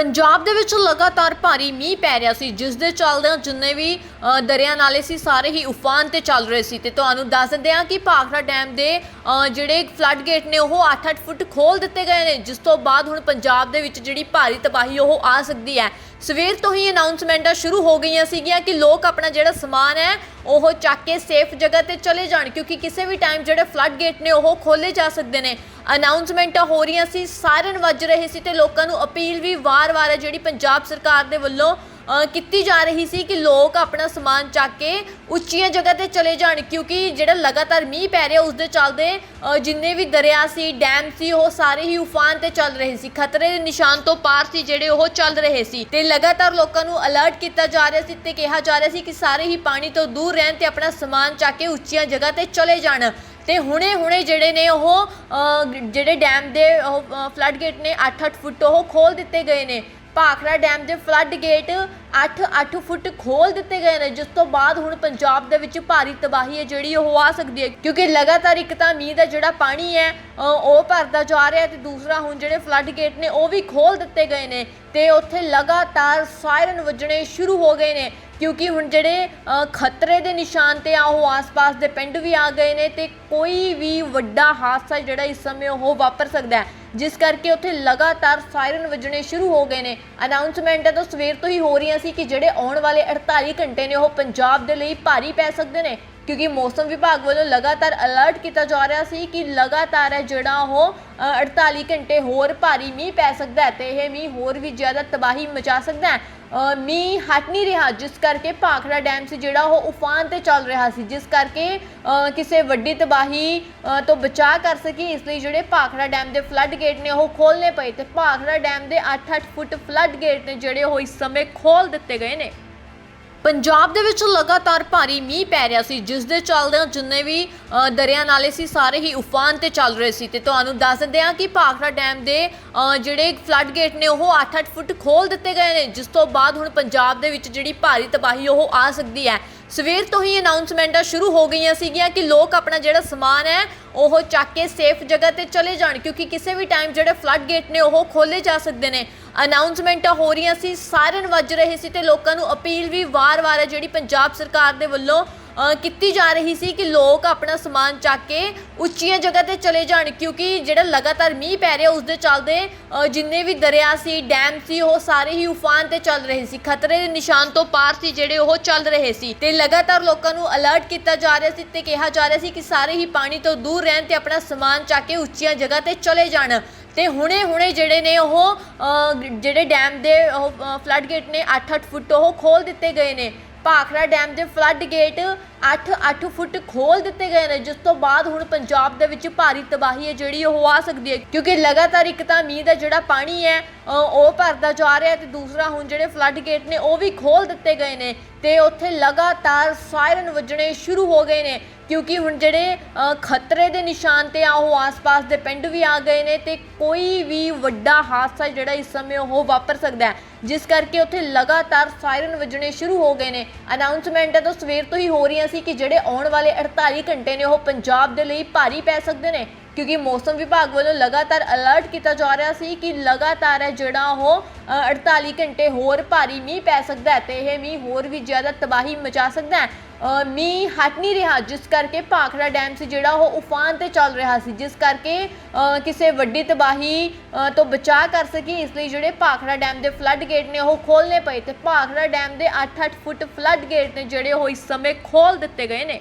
ਪੰਜਾਬ ਦੇ ਵਿੱਚ ਲਗਾਤਾਰ ਭਾਰੀ ਮੀਂਹ ਪੈ ਰਿਹਾ ਸੀ, ਜਿਸ ਦੇ ਚੱਲਦਿਆਂ ਜਿੰਨੇ ਵੀ ਦਰਿਆ ਨਾਲੇ ਸੀ, ਸਾਰੇ ਹੀ ਉਫਾਨ ਤੇ ਚੱਲ ਰਹੇ ਸੀ। ਤੇ ਤੁਹਾਨੂੰ ਦੱਸ ਦਿੰਦੇ ਹਾਂ ਕਿ ਭਾਖੜਾ ਡੈਮ ਦੇ ਜਿਹੜੇ ਫਲੱਡ ਗੇਟ ਨੇ, ਉਹ 8-8 ਫੁੱਟ ਖੋਲ ਦਿੱਤੇ ਗਏ ਨੇ, ਜਿਸ ਤੋਂ ਬਾਅਦ ਹੁਣ ਪੰਜਾਬ ਦੇ ਵਿੱਚ ਜਿਹੜੀ ਭਾਰੀ ਤਬਾਹੀ, ਉਹ ਆ ਸਕਦੀ ਹੈ। ਸਵੇਰ ਤੋਂ ਹੀ ਅਨਾਉਂਸਮੈਂਟਾਂ ਸ਼ੁਰੂ ਹੋ ਗਈਆਂ ਸੀਗੀਆਂ ਕਿ ਲੋਕ ਆਪਣਾ ਜਿਹੜਾ ਸਮਾਨ ਹੈ, ਉਹ ਚੱਕ ਕੇ ਸੇਫ ਜਗ੍ਹਾ ਤੇ ਚਲੇ ਜਾਣ, ਕਿਉਂਕਿ ਕਿਸੇ ਵੀ ਟਾਈਮ ਜਿਹੜੇ ਫਲੱਡ ਗੇਟ ਨੇ, ਉਹ ਖੋਲੇ ਜਾ ਸਕਦੇ ਨੇ। ਅਨਾਉਂਸਮੈਂਟਾਂ ਹੋ ਰਹੀਆਂ ਸੀ, ਸਾਇਰਨ ਵੱਜ ਰਹੇ ਸੀ ਤੇ ਲੋਕਾਂ ਨੂੰ ਅਪੀਲ ਵੀ ਵਾਰ-ਵਾਰ ਹੈ ਜਿਹੜੀ ਪੰਜਾਬ ਸਰਕਾਰ ਦੇ ਵੱਲੋਂ ਕੀਤੀ ਜਾ ਰਹੀ ਸੀ ਕਿ ਲੋਕ ਆਪਣਾ ਸਮਾਨ ਚੱਕ ਕੇ ਉੱਚੀਆਂ ਜਗ੍ਹਾ ਤੇ ਚਲੇ ਜਾਣ, ਕਿਉਂਕਿ ਜਿਹੜਾ ਲਗਾਤਾਰ ਮੀਂਹ ਪੈ ਰਿਹਾ ਉਸ ਦੇ ਚੱਲਦੇ ਜਿੰਨੇ ਵੀ ਦਰਿਆ ਸੀ, ਡੈਮ ਸੀ, ਉਹ ਸਾਰੇ ਹੀ ਉਫਾਨ ਤੇ ਚੱਲ ਰਹੇ ਸੀ। ਖਤਰੇ ਦੇ ਨਿਸ਼ਾਨ ਤੋਂ ਪਾਰ ਸੀ ਜਿਹੜੇ ਉਹ ਚੱਲ ਰਹੇ ਸੀ ਤੇ ਲਗਾਤਾਰ ਲੋਕਾਂ ਨੂੰ ਅਲਰਟ ਕੀਤਾ ਜਾ ਰਿਹਾ ਸੀ ਤੇ ਕਿਹਾ ਜਾ ਰਿਹਾ ਸੀ ਕਿ ਸਾਰੇ ਹੀ ਪਾਣੀ ਤੋਂ ਦੂਰ ਰਹਿਣ ਤੇ ਆਪਣਾ ਸਮਾਨ ਚੱਕ ਕੇ ਉੱਚੀਆਂ ਜਗ੍ਹਾ ਤੇ ਚਲੇ ਜਾਣ। ਤੇ ਹੁਣੇ ਹੁਣੇ ਜਿਹੜੇ ਨੇ ਉਹ ਜਿਹੜੇ ਡੈਮ ਦੇ ਫਲੱਡ ਗੇਟ ਨੇ 8-8 ਫੁੱਟ ਉਹ ਖੋਲ ਦਿੱਤੇ ਗਏ ਨੇ। ਭਾਖੜਾ ਡੈਮ ਦੇ ਫਲੱਡ ਗੇਟ 8-8 ਫੁੱਟ ਖੋਲ ਦਿੱਤੇ ਗਏ ਨੇ, ਜਿਸ ਤੋਂ ਬਾਅਦ ਹੁਣ ਪੰਜਾਬ ਦੇ ਵਿੱਚ ਭਾਰੀ ਤਬਾਹੀ ਹੈ ਜਿਹੜੀ ਉਹ ਆ ਸਕਦੀ ਹੈ, ਕਿਉਂਕਿ ਲਗਾਤਾਰ ਇੱਕ ਤਾਂ ਮੀਂਹ ਦਾ ਜਿਹੜਾ ਪਾਣੀ ਹੈ ਉਹ ਭਰਦਾ ਜਾ ਰਿਹਾ ਤੇ ਦੂਸਰਾ ਹੁਣ ਜਿਹੜੇ ਫਲੱਡ ਗੇਟ ਨੇ ਉਹ ਵੀ ਖੋਲ ਦਿੱਤੇ ਗਏ ਨੇ ਤੇ ਉੱਥੇ ਲਗਾਤਾਰ ਸਾਇਰਨ ਵੱਜਣੇ ਸ਼ੁਰੂ ਹੋ ਗਏ ਨੇ। ਕਿਉਂਕਿ ਹੁਣ ਜਿਹੜੇ ਖਤਰੇ ਦੇ ਨਿਸ਼ਾਨ ਤੇ ਆ, ਉਹ ਆਸ-ਪਾਸ ਦੇ ਪਿੰਡ ਵੀ ਆ ਗਏ ਨੇ ਤੇ ਕੋਈ ਵੀ ਵੱਡਾ ਹਾਦਸਾ ਜਿਹੜਾ ਇਸ ਸਮੇਂ ਉਹ ਵਾਪਰ ਸਕਦਾ ਹੈ। ਜਿਸ ਕਰਕੇ ਉੱਥੇ ਲਗਾਤਾਰ ਸਾਇਰਨ ਵੱਜਣੇ ਸ਼ੁਰੂ ਹੋ ਗਏ ਨੇ। ਅਨਾਉਂਸਮੈਂਟਾਂ ਤਾਂ ਸਵੇਰ ਤੋਂ ਹੀ ਹੋ ਰਹੀਆਂ ਸੀ ਕਿ ਜਿਹੜੇ ਆਉਣ ਵਾਲੇ 48 ਘੰਟੇ ਨੇ, ਉਹ ਪੰਜਾਬ ਦੇ ਲਈ ਭਾਰੀ ਪੈ ਸਕਦੇ ਨੇ। ਕਿਉਂਕਿ ਮੌਸਮ ਵਿਭਾਗ ਵੱਲੋਂ ਲਗਾਤਾਰ ਅਲਰਟ ਕੀਤਾ ਜਾ ਰਿਹਾ ਸੀ ਕਿ ਲਗਾਤਾਰ ਹੈ ਜਿਹੜਾ ਉਹ ਅ, 48 ਘੰਟੇ ਹੋਰ ਭਾਰੀ ਮੀਂਹ ਪੈ ਸਕਦਾ ਹੈ ਤੇ ਇਹ ਮੀਂਹ ਹੋਰ ਵੀ ਜ਼ਿਆਦਾ ਤਬਾਹੀ ਮਚਾ ਸਕਦਾ ਹੈ। ਮੀਂਹ ਹਟ ਨਹੀਂ ਰਿਹਾ ਜਿਸ ਕਰਕੇ ਭਾਖੜਾ ਡੈਮ ਸੀ ਜਿਹੜਾ ਉਹ ਉਫਾਨ ਤੇ ਚੱਲ ਰਿਹਾ ਸੀ ਜਿਸ ਕਰਕੇ ਕਿਸੇ ਵੱਡੀ ਤਬਾਹੀ ਤੋਂ ਬਚਾ ਕਰ ਸਕੀ ਇਸ ਲਈ ਜਿਹੜੇ ਭਾਖੜਾ ਡੈਮ ਦੇ ਫਲੱਡ ਗੇਟ ਨੇ ਉਹ ਖੋਲਨੇ ਪਏ ਤੇ ਭਾਖੜਾ ਡੈਮ ਦੇ 8-8 ਫੁੱਟ ਫਲੱਡ ਗੇਟ ਨੇ ਜਿਹੜੇ ਉਹ ਇਸ ਸਮੇਂ ਖੋਲ ਦਿੱਤੇ ਗਏ ਨੇ। ਪੰਜਾਬ ਦੇ ਵਿੱਚ ਲਗਾਤਾਰ ਭਾਰੀ ਮੀਂਹ ਪੈ ਰਿਹਾ ਸੀ, ਜਿਸ ਦੇ ਚੱਲਦਿਆਂ ਜਿੰਨੇ ਵੀ ਦਰਿਆ ਨਾਲੇ ਸੀ, ਸਾਰੇ ਹੀ ਉਫਾਨ ਤੇ ਚੱਲ ਰਹੇ ਸੀ। ਤੇ ਤੁਹਾਨੂੰ ਦੱਸ ਦਿੰਦੇ ਹਾਂ ਕਿ ਭਾਖੜਾ ਡੈਮ ਦੇ ਜਿਹੜੇ ਫਲੱਡ ਗੇਟ ਨੇ, ਉਹ 8-8 ਫੁੱਟ ਖੋਲ ਦਿੱਤੇ ਗਏ ਨੇ, ਜਿਸ ਤੋਂ ਬਾਅਦ ਹੁਣ ਪੰਜਾਬ ਦੇ ਵਿੱਚ ਜਿਹੜੀ ਭਾਰੀ ਤਬਾਹੀ ਉਹ ਆ ਸਕਦੀ ਹੈ। ਸਵੇਰ ਤੋਂ ਹੀ ਅਨਾਉਂਸਮੈਂਟਾਂ ਸ਼ੁਰੂ ਹੋ ਗਈਆਂ ਸੀਗੀਆਂ ਕਿ ਲੋਕ ਆਪਣਾ ਜਿਹੜਾ ਸਮਾਨ ਹੈ, ਉਹ ਚੱਕ ਕੇ ਸੇਫ ਜਗ੍ਹਾ ਤੇ ਚਲੇ ਜਾਣ, ਕਿਉਂਕਿ ਕਿਸੇ ਵੀ ਟਾਈਮ ਜਿਹੜੇ ਫਲੱਡ ਗੇਟ ਨੇ, ਉਹ ਖੋਲੇ ਜਾ ਸਕਦੇ ਨੇ। ਅਨਾਉਂਸਮੈਂਟਾਂ ਹੋ ਰਹੀਆਂ ਸੀ ਸਾਇਰਨ ਵੱਜ ਰਹੇ ਸੀ ਤੇ ਲੋਕਾਂ ਨੂੰ ਅਪੀਲ ਵੀ ਵਾਰ-ਵਾਰ ਹੈ, ਜਿਹੜੀ ਪੰਜਾਬ ਸਰਕਾਰ ਦੇ ਵੱਲੋਂ ਕੀਤੀ ਜਾ ਰਹੀ ਸੀ ਕਿ ਲੋਕ ਆਪਣਾ ਸਮਾਨ ਚੱਕ ਕੇ ਉੱਚੀਆਂ ਜਗ੍ਹਾ ਤੇ ਚਲੇ ਜਾਣ, ਕਿਉਂਕਿ ਜਿਹੜਾ ਲਗਾਤਾਰ ਮੀਂਹ ਪੈ ਰਿਹਾ ਉਸ ਦੇ ਚੱਲਦੇ ਜਿੰਨੇ ਵੀ ਦਰਿਆ ਸੀ, ਡੈਮ ਸੀ, ਉਹ ਸਾਰੇ ਹੀ ਉਫਾਨ ਤੇ ਚੱਲ ਰਹੇ ਸੀ। ਖਤਰੇ ਦੇ ਨਿਸ਼ਾਨ ਤੋਂ ਪਾਰ ਸੀ ਜਿਹੜੇ ਉਹ ਚੱਲ ਰਹੇ ਸੀ। ਤੇ ਲਗਾਤਾਰ ਲੋਕਾਂ ਨੂੰ ਅਲਰਟ ਕੀਤਾ ਜਾ ਰਿਹਾ ਸੀ ਤੇ ਕਿਹਾ ਜਾ ਰਿਹਾ ਸੀ ਕਿ ਸਾਰੇ ਹੀ ਪਾਣੀ ਤੋਂ ਦੂਰ ਰਹਿਣ ਤੇ ਆਪਣਾ ਸਮਾਨ ਚੱਕ ਕੇ ਉੱਚੀਆਂ ਜਗ੍ਹਾ ਤੇ ਚਲੇ ਜਾਣ। ਤੇ ਹੁਣੇ ਹੁਣੇ ਜਿਹੜੇ ਨੇ ਉਹ ਜਿਹੜੇ ਡੈਮ ਦੇ ਫਲੱਡ ਗੇਟ ਨੇ 8-8 ਫੁੱਟ ਉਹ ਖੋਲ ਦਿੱਤੇ ਗਏ ਨੇ। ਭਾਖੜਾ ਡੈਮ ਦੇ ਫਲੱਡ ਗੇਟ 8-8 ਫੁੱਟ ਖੋਲ ਦਿੱਤੇ ਗਏ ਨੇ, ਜਿਸ ਤੋਂ ਬਾਅਦ ਹੁਣ ਪੰਜਾਬ ਦੇ ਵਿੱਚ ਭਾਰੀ ਤਬਾਹੀ ਹੈ ਜਿਹੜੀ ਉਹ ਆ ਸਕਦੀ ਹੈ, ਕਿਉਂਕਿ ਲਗਾਤਾਰ ਇੱਕ ਤਾਂ ਮੀਂਹ ਦਾ ਜਿਹੜਾ ਪਾਣੀ ਹੈ ਉਹ ਭਰਦਾ ਜਾ ਰਿਹਾ ਤੇ ਦੂਸਰਾ ਹੁਣ ਜਿਹੜੇ ਫਲੱਡ ਗੇਟ ਨੇ, ਉਹ ਵੀ ਖੋਲ ਦਿੱਤੇ ਗਏ ਨੇ ਤੇ ਉੱਥੇ ਲਗਾਤਾਰ ਸਾਇਰਨ ਵੱਜਣੇ ਸ਼ੁਰੂ ਹੋ ਗਏ ਨੇ, ਕਿਉਂਕਿ ਹੁਣ ਜਿਹੜੇ ਖਤਰੇ ਦੇ ਨਿਸ਼ਾਨ ਤੇ ਆ, ਉਹ ਆਸ-ਪਾਸ ਦੇ ਪਿੰਡ ਵੀ ਆ ਗਏ ਨੇ ਤੇ ਕੋਈ ਵੀ ਵੱਡਾ ਹਾਦਸਾ ਜਿਹੜਾ ਇਸ ਸਮੇਂ ਉਹ ਵਾਪਰ ਸਕਦਾ ਹੈ, ਜਿਸ ਕਰਕੇ ਉੱਥੇ ਲਗਾਤਾਰ ਸਾਇਰਨ ਵੱਜਣੇ ਸ਼ੁਰੂ ਹੋ ਗਏ ਨੇ। ਅਨਾਉਂਸਮੈਂਟਾਂ ਤਾਂ ਸਵੇਰ ਤੋਂ ਹੀ ਹੋ ਰਹੀਆਂ ਸੀ ਕਿ ਜਿਹੜੇ ਆਉਣ ਵਾਲੇ 48 ਘੰਟੇ ਨੇ ਉਹ ਪੰਜਾਬ ਦੇ ਲਈ ਭਾਰੀ ਪੈ ਸਕਦੇ ਨੇ ਕਿਉਂਕਿ ਮੌਸਮ ਵਿਭਾਗ ਵੱਲੋਂ ਲਗਾਤਾਰ ਅਲਰਟ ਕੀਤਾ ਜਾ ਰਿਹਾ ਸੀ ਕਿ ਲਗਾਤਾਰ ਹੈ ਜਿਹੜਾ ਉਹ ਅ, 48 ਘੰਟੇ ਹੋਰ ਭਾਰੀ ਮੀਂਹ ਪੈ ਸਕਦਾ ਹੈ ਤੇ ਇਹ ਮੀਂਹ ਹੋਰ ਵੀ ਜ਼ਿਆਦਾ ਤਬਾਹੀ ਮਚਾ ਸਕਦਾ ਹੈ। ਅ, ਮੀਂਹ ਹਟ ਨਹੀਂ ਰਿਹਾ ਜਿਸ ਕਰਕੇ ਭਾਖੜਾ ਡੈਮ ਸੀ ਜਿਹੜਾ ਉਹ ਉਫਾਨ ਤੇ ਚੱਲ ਰਿਹਾ ਸੀ ਜਿਸ ਕਰਕੇ ਕਿਸੇ ਵੱਡੀ ਤਬਾਹੀ ਤੋਂ ਬਚਾ ਕਰ ਸਕੀ ਇਸ ਲਈ ਜਿਹੜੇ ਭਾਖੜਾ ਡੈਮ ਦੇ ਫਲੱਡ ਗੇਟ ਨੇ ਉਹ ਖੋਲਨੇ ਪਏ ਤੇ ਭਾਖੜਾ ਡੈਮ ਦੇ 8-8 ਫੁੱਟ ਫਲੱਡ ਗੇਟ ਨੇ ਜਿਹੜੇ ਉਹ ਇਸ ਸਮੇਂ ਖੋਲ ਦਿੱਤੇ ਗਏ ਨੇ।